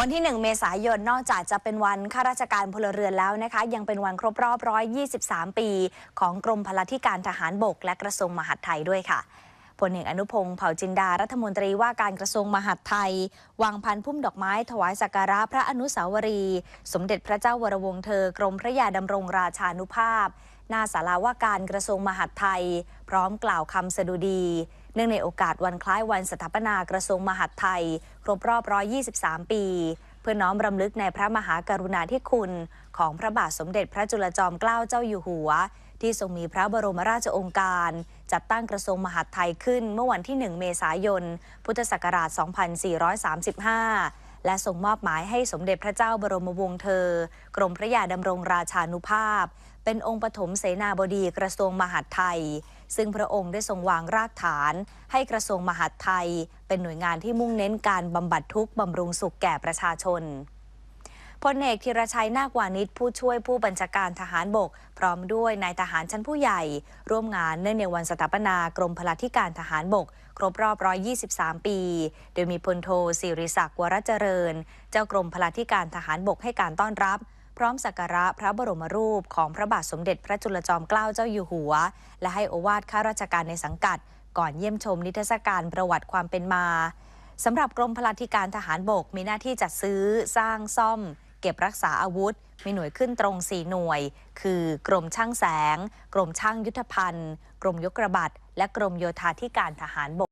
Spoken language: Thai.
วันที่ 1 เมษายน นอกจากจะเป็นวันข้าราชการพลเรือนแล้วนะคะ ยังเป็นวันครบรอบ 123 ปี ของกรมพลธิการทหารบก และกระทรวงมหาดไทยด้วยค่ะพลเอกอนุพงศ์เผ่าจินดารัฐมนตรีว่าการกระทรวงมหาดไทย วางพันพุ่มดอกไม้ถวายสักการะพระอนุสาวรีย์สมเด็จพระเจ้าวรวงเธอกรมพระยาดำรงราชานุภาพ หน้าศาลาว่าการกระทรวงมหาดไทย พร้อมกล่าวคำสดุดี เนื่องในโอกาสวันคล้ายวันสถาปนากระทรวงมหาดไทย ครบรอบ 123 ปี เพื่อน้อมรำลึกในพระมหากรุณาธิคุณ ของพระบาทสมเด็จพระจุลจอมเกล้าเจ้าอยู่หัว ที่ทรงมีพระบรมราชโองการ จัดตั้งกระทรวงมหาดไทยขึ้นเมื่อวันที่ 1 เมษายน พุทธศักราช 2435 และส่งมอบหมายให้สมเด็จพระเจ้าบรมวงศ์เธอ กรมพระยาดำรงราชานุภาพ เป็นองค์ปฐมเสนาบดีกระทรวงมหาดไทย ซึ่งพระองค์ได้ทรงวางรากฐาน ให้กระทรวงมหาดไทย เป็นหน่วยงานที่มุ่งเน้นการบำบัดทุกข์บำรุงสุขแก่ประชาชน พลเอกธีรชัยนาควานิชผู้ช่วยผู้บัญชาการทหารบก พร้อมด้วยนายทหารชั้นผู้ใหญ่ ร่วมงานเนื่องในวันสถาปนากรมพลธิการทหารบก ครบรอบ 123 ปี โดยมีพลโทสิริศักดิ์วรเจริญ เจ้ากรมพลธิการทหารบกให้การต้อนรับพร้อมสักการะพระบรมรูปของพระบาทสมเด็จพระจุลจอมเกล้าเจ้าอยู่หัว และให้โอวาทข้าราชการในสังกัด ก่อนเยี่ยมชมนิทรรศการประวัติความเป็นมาสำหรับกรมพลธิการทหารบกมีหน้าที่จัดซื้อ สร้างซ่อม เก็บรักษาอาวุธ มีหน่วยขึ้นตรง 4 หน่วย คือกรมช่างแสง กรมช่างยุทธภัณฑ์ กรมยกระบัดและกรมโยธาธิการทหารบก